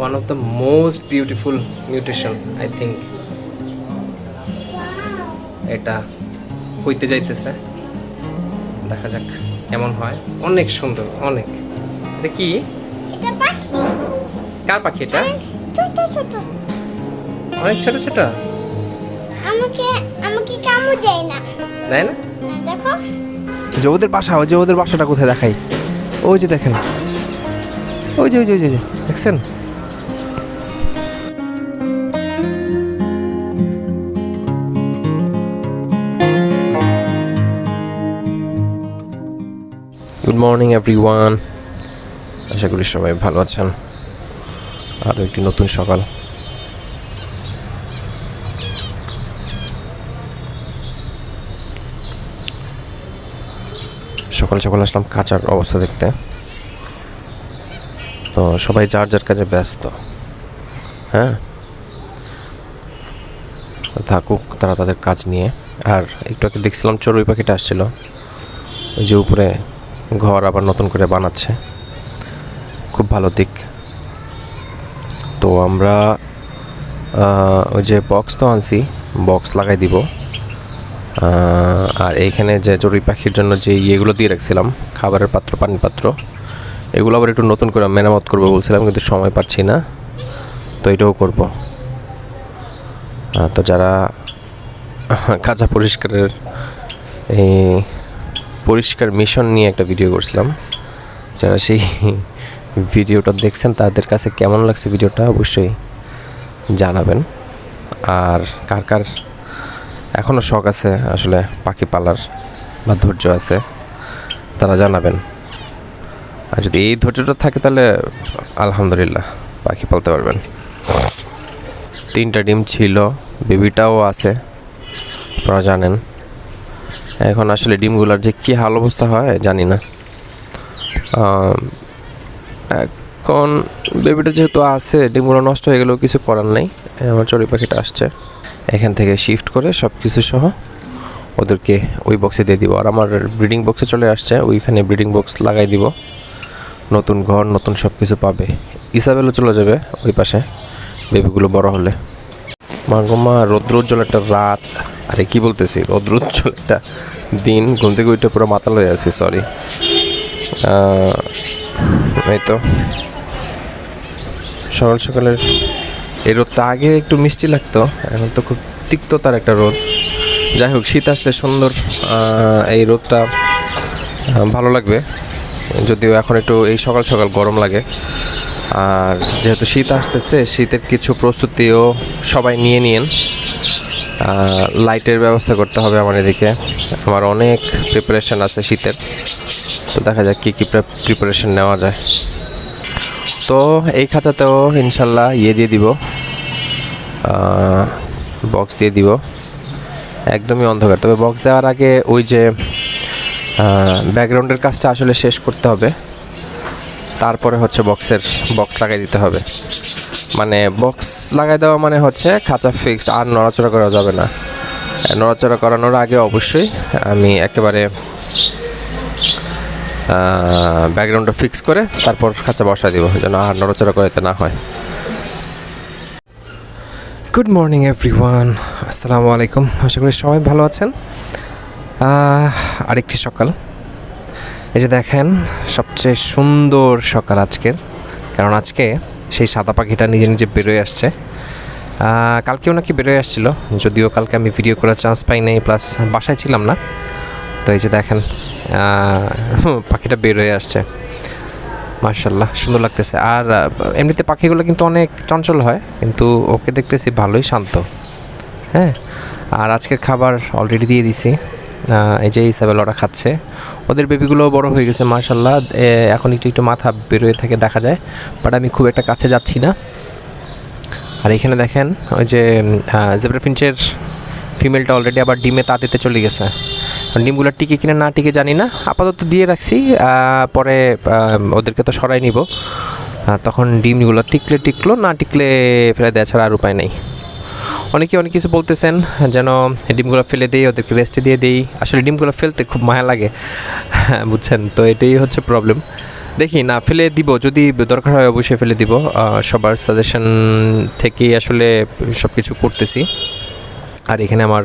One of the most beautiful mutation I think এটা হইতে যাইতেছে। দেখা যাক কেমন হয়। অনেক সুন্দর অনেক। এটা কি? এটা পাখি। কার পাখি এটা? ছোট ছোট। অনেক ছোট ছোট? আমাকে আমাকে কামড় দেয় না। তাই না? দেখো। যে ওদের বাসা ওই যে ওদের বাসাটা কোথায় দেখাই? ওই যে দেখেন। ওই যে ওই যে ওই যে ওই যে, দেখছেন? মর্নিং এভরিওয়ান আশা করি সবাই ভালো আছেন। আরও একটি নতুন সকাল। সকাল সকাল আসলাম কাঁচার অবস্থা দেখতে। তো সবাই যার যার কাজে ব্যস্ত। হ্যাঁ? থাকুক তারা তাদের কাজ নিয়ে। আর একটু আগে দেখছিলাম চড়ুই পাখিটা আসছিল। যে উপরে ঘর আবার নতুন করে বানাচ্ছে। খুব ভালো দিক। তো আমরা ওই যে বক্স তো আনছি বক্স লাগাই দিব। আর এইখানে যে চড়ুই পাখির জন্য যে ইয়েগুলো দিয়ে রাখছিলাম, খাবারের পাত্র পানির পাত্র এগুলো আবার একটু নতুন করে মেরামত করব বলছিলাম, কিন্তু সময় পাচ্ছি না। তো এটাও করব। তো যারা কাঁচা পরিষ্কারের এই পরিষ্কার মিশন নিয়ে একটা ভিডিও করছিলাম। যারা সেই ভিডিওটা দেখছেন, তাদের কাছে কেমন লাগছে ভিডিওটা অবশ্যই জানাবেন। আর কার কার এখনও শখ আছে, আসলে পাখি পালার বা ধৈর্য আছে, তারা জানাবেন। আর যদি এই ধৈর্যটা থাকে, তাহলে আলহামদুলিল্লাহ, পাখি পালতে পারবেন। তিনটা ডিম ছিল, বেবিটাও আছে, আপনারা জানেন। এখন আসলে ডিমগুলোর যে কী হাল অবস্থা হয় জানি না এখন বেবিটা যেহেতু আছে, ডিমগুলো নষ্ট হয়ে গেলেও কিছু করার নেই। আমার চড়ুই পাখিটা আসছে। এখান থেকে শিফট করে সব কিছু সহ ওদেরকে ওই বক্সে দিয়ে দিব। আর আমার ব্রিডিং বক্সে চলে আসছে, ওইখানে ব্রিডিং বক্স লাগাই দিব। নতুন ঘর, নতুন সব কিছু পাবে। ইসাবেলও চলে যাবে ওই পাশে, বেবিগুলো বড় হলে। মা গো মা, রৌদ্রোজ্জ্বল একটা রাত। আরে কি বলতেছি? রৌদ্রোজ্জ্বল একটা দিন, ঘুম থেকে উঠে পুরো মাতাল হয়ে আছি সরি এই তো। সকাল সকালের এই রোদটা আগে একটু মিষ্টি লাগতো, এখন তো খুব তিক্ততার একটা রোদ। যাই হোক, শীত আসলে সুন্দর এই রোদটা ভালো লাগবে। যদিও এখন একটু এই সকাল সকাল গরম লাগে। আর যেহেতু শীত আসতেছে, শীতের কিছু প্রস্তুতিও সবাই নিয়ে নিন লাইটের ব্যবস্থা করতে হবে আমার এদিকে। আমার অনেক প্রিপারেশন আছে শীতের। তো দেখা যাক কী কী প্রিপারেশান নেওয়া যায়। তো এই খাঁচাতেও ইনশাল্লাহ ইয়ে দিয়ে দিব বক্স দিয়ে দিব। একদমই অন্ধকার। তবে বক্স দেওয়ার আগে ওই যে ব্যাকগ্রাউন্ডের কাজটা আসলে শেষ করতে হবে। তারপরে হচ্ছে বক্সের বক্স লাগাই দিতে হবে। মানে বক্স লাগাই দেওয়া মানে হচ্ছে খাঁচা ফিক্সড আর নড়াচড়া করা যাবে না। নড়াচড়া করানোর আগে অবশ্যই আমি একেবারে ব্যাকগ্রাউন্ডটা ফিক্স করে তারপর খাঁচা বসা দিব, যেন আর নড়াচড়া করতে না হয়। গুড মর্নিং এভরিওয়ান আসসালামু আলাইকুম। আশা করি সবাই ভালো আছেন। আরেকটি সকাল। এই যে দেখেন, সবচেয়ে সুন্দর সকাল আজকের। কারণ আজকে সেই সাদা পাখিটা নিজে নিজে বেরোয় আসছে। কালকেও নাকি বেরোয় আসছিল, যদিও কালকে আমি ভিডিও করার চান্স পাই নাই প্লাস বাসায় ছিলাম না। তো এই যে দেখেন পাখিটা বের হয়ে আসছে। মার্শাল্লাহ সুন্দর লাগতেছে। আর এমনিতে পাখিগুলো কিন্তু অনেক চঞ্চল হয়, কিন্তু ওকে দেখতেছি ভালোই শান্ত। হ্যাঁ? আর আজকের খাবার অলরেডি দিয়ে দিছি। এই যে হিসাবে ওরা খাচ্ছে। ওদের বেবিগুলো বড় হয়ে গেছে মার্শাল্লাহ এখন একটু একটু মাথা বেরোয় থাকে দেখা যায়। বাট আমি খুব একটা কাছে যাচ্ছি না। আর এখানে দেখেন, ওই যে জেব্রা ফিঞ্চের ফিমেলটা অলরেডি আবার ডিমে তা দিতে চলে গেছে। ডিমগুলো টিকে কিনা না টিকে জানি না। আপাতত দিয়ে রাখছি পরে ওদেরকে তো সরাই নিব। তখন ডিমগুলো টিকলে টিকলো, না টিকলে ফেলে দেওয়া ছাড়া আর উপায় নেই। অনেকে অনেক কিছু বলতেছেন, যেন ডিমগুলো ফেলে দিই, ওদেরকে রেস্টে দিয়ে দিই। আসলে ডিমগুলো ফেলতে খুব মায়া লাগে বুঝছেন? তো এটাই হচ্ছে প্রবলেম দেখি, না, ফেলে দিব, যদি দরকার হয় অবশ্যই ফেলে দিব। সবার সাজেশন থেকেই আসলে সব কিছু করতেছি। আর এখানে আমার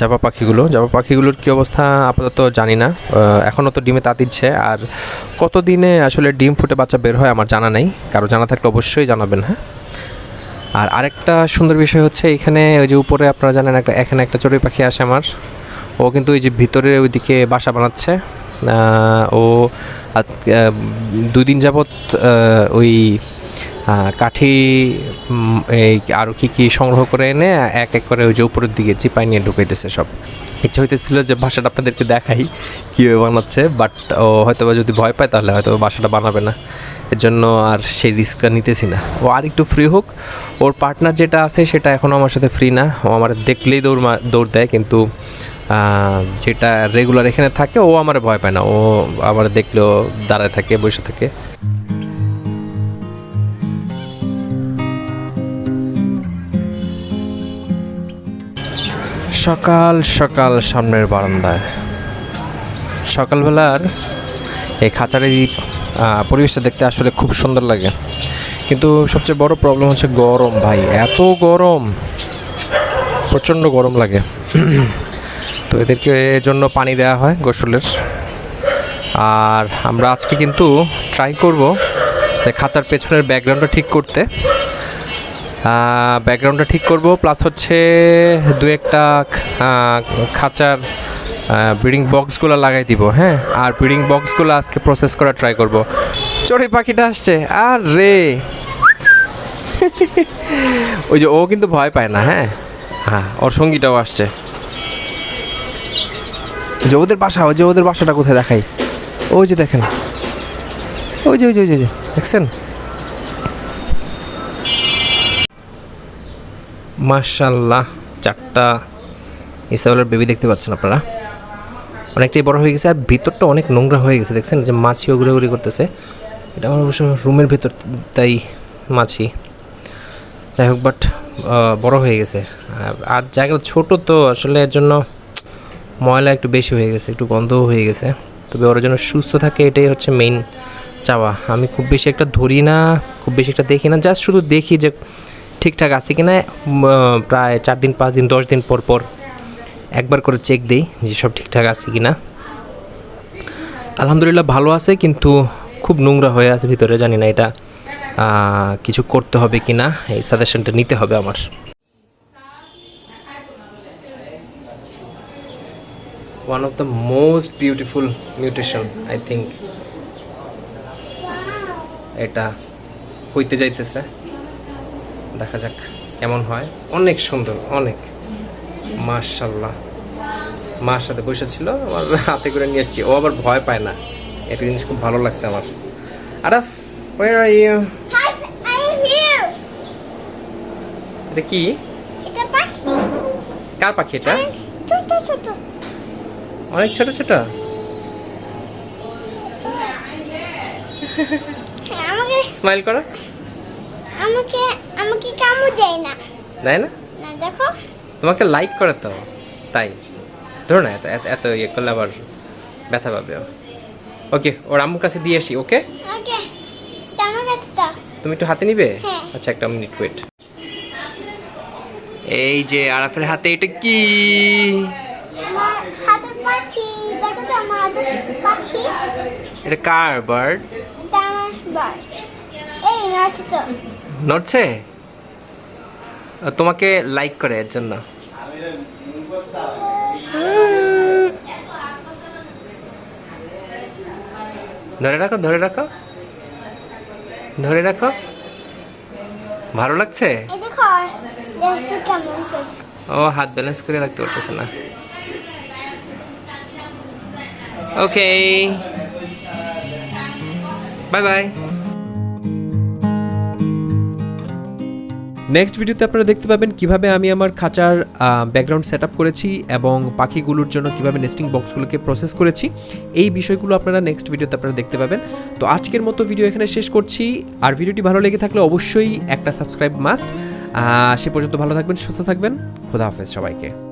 জাবা পাখিগুলো, জাবা পাখিগুলোর কী অবস্থা আপাতত জানি না। এখনও তো ডিমে তা দিচ্ছে। আর কত দিনে আসলে ডিম ফুটে বাচ্চা বের হয় আমার জানা নেই। কারও জানা থাকলে অবশ্যই জানাবেন হ্যাঁ? আর আরেকটা সুন্দর বিষয় হচ্ছে এখানে ওই যে উপরে আপনারা জানেন একটা এখানে একটা চড়ুই পাখি আসে আমার। ও কিন্তু ওই যে ভিতরে ওইদিকে বাসা বানাচ্ছে। ও আত- আহ, দুই দিন যাবৎ ওই কাঠি এই আরও কী কী সংগ্রহ করে এনে এক এক করে ওই যে উপরের দিকে চিপাই নিয়ে ঢুকাইতেছে সব। ইচ্ছা হইতেছিল যে বাসাটা আপনাদেরকে দেখাই কীভাবে বানাচ্ছে বাট ও হয়তো যদি ভয় পায় তাহলে হয়তো বাসাটা বানাবে না। এর জন্য আর সেই রিস্কটা নিতেছি না। ও আর একটু ফ্রি হোক, ওর পার্টনার যেটা আছে সেটা এখনও আমার সাথে ফ্রি না। ও আমার দেখলেই দৌড় দৌড় দেয় কিন্তু যেটা রেগুলার এখানে থাকে, ও আমার ভয় পায় না। ও আমার দেখলেও দাঁড়ায় থাকে, বসে থাকে। সকাল সকাল সামনের বারান্দায়। সকালবেলার এই খাঁচার পরিবেশটা দেখতে আসলে খুব সুন্দর লাগে। কিন্তু সবচেয়ে বড় প্রবলেম হচ্ছে গরম, ভাই। এত গরম। প্রচণ্ড গরম লাগে। তো এদেরকে জন্য পানি দেওয়া হয় গোসলের। আর আমরা আজকে কিন্তু ট্রাই করব যে খাঁচার পেছনের ব্যাকগ্রাউন্ডটা ঠিক করতে। ব্যাকগ্রাউন্ডটা ঠিক করব প্লাস হচ্ছে দু একটা খাঁচার ব্রিডিং বক্সগুলো লাগাই দিব হ্যাঁ? আর ব্রিডিং বক্সগুলো আজকে প্রসেস করা ট্রাই করব। চড়ুই পাখিটা আসছে, আর! রে ওই যে ও কিন্তু ভয় পায় না হ্যাঁ? হ্যাঁ ওর সঙ্গীটাও আসছে। যে ওদের বাসা, ওই যে ওদের বাসাটা কোথায় দেখাই? ওই যে দেখেন। ওই যে ওই যে ওই যে দেখছেন? মাশাল্লাহ, চারটা ইসাবেলের বেবি দেখতে পাচ্ছেন আপনারা? অনেকটাই বড় হয়ে গেছে, আর ভিতরটা অনেক নোংরা হয়ে গেছে, দেখছেন? যে মাছিও ঘুরে করতেছে। এটা আমার অবশ্য রুমের ভেতর, তাই মাছি। যাই হোক বাট বড় হয়ে গেছে। আর- জায়গাটা ছোট তো, আসলে এর জন্য ময়লা একটু বেশি হয়ে গেছে, একটু গন্ধও হয়ে গেছে। তবে ওরা যেন সুস্থ থাকে, এটাই হচ্ছে মেইন চাওয়া। আমি খুব বেশি একটা ধরি না, খুব বেশি একটা দেখি না জাস্ট শুধু দেখি যে ঠিকঠাক আছে কি না প্রায় চার দিন, পাঁচ দিন, দশ দিন পর পর। একবার করে চেক দিই যে সব ঠিকঠাক আছে কি না আলহামদুলিল্লাহ ভালো আছে, কিন্তু খুব নোংরা হয়ে আছে ভিতরে, জানি না এটা কিছু করতে হবে কি না এই সাজেশনটা নিতে হবে আমার। One of the most beautiful mutation, i think. এটা হইতে যাইতেছে। দেখা যাক, কেমন হয়। অনেক সুন্দর, অনেক। মাশাল্লাহ মার সাথে বসে ছিল আমার হাতে করে নিয়ে এসেছি। ও আবার ভয় পায় না। একটা জিনিস খুব ভালো লাগছে আমার। আরে Hi, I am here. এটা কি? এটা পাখি। কার পাখি এটা? ছোট ছোট। অনেক ছোট ছোট। আমাকে স্মাইল করো। আমাকে আমাকে কামড় দেয় না। তাই না? না দেখো। তোমাকে লাইক করে তো তাই। ধরো না এত এত- ইয়ে করলে আবার ব্যথা পাবে। ওকে ওর আম্মুর কাছে দিয়ে আসি ওকে তুমি একটু হাতে নিবে? হ্যাঁ। আচ্ছা একটা মিনিট ওয়েট এই যে আরাফের হাতে এটা কি? এটা কার বার্ড? নড়ছে? তোমাকে লাইক করে এর জন্য। ধরে রাখো ধরে রাখো। ধরে রাখো। ভালো লাগছে? ও হাত ব্যালেন্স করে রাখতে পারতেছে না। ওকে বাই বাই নেক্সট ভিডিওতে আপনারা দেখতে পাবেন কীভাবে আমি আমার খাঁচার ব্যাকগ্রাউন্ড সেট করেছি এবং পাখিগুলোর জন্য কীভাবে নেস্টিং বক্সগুলোকে প্রসেস করেছি। এই বিষয়গুলো আপনারা নেক্সট ভিডিওতে আপনারা দেখতে পাবেন। তো আজকের মতো ভিডিও এখানে শেষ করছি। আর ভিডিওটি ভালো লেগে থাকলে অবশ্যই একটা সাবস্ক্রাইব মাস্ট সে পর্যন্ত ভালো থাকবেন, সুস্থ থাকবেন। খোদা হাফেজ সবাইকে।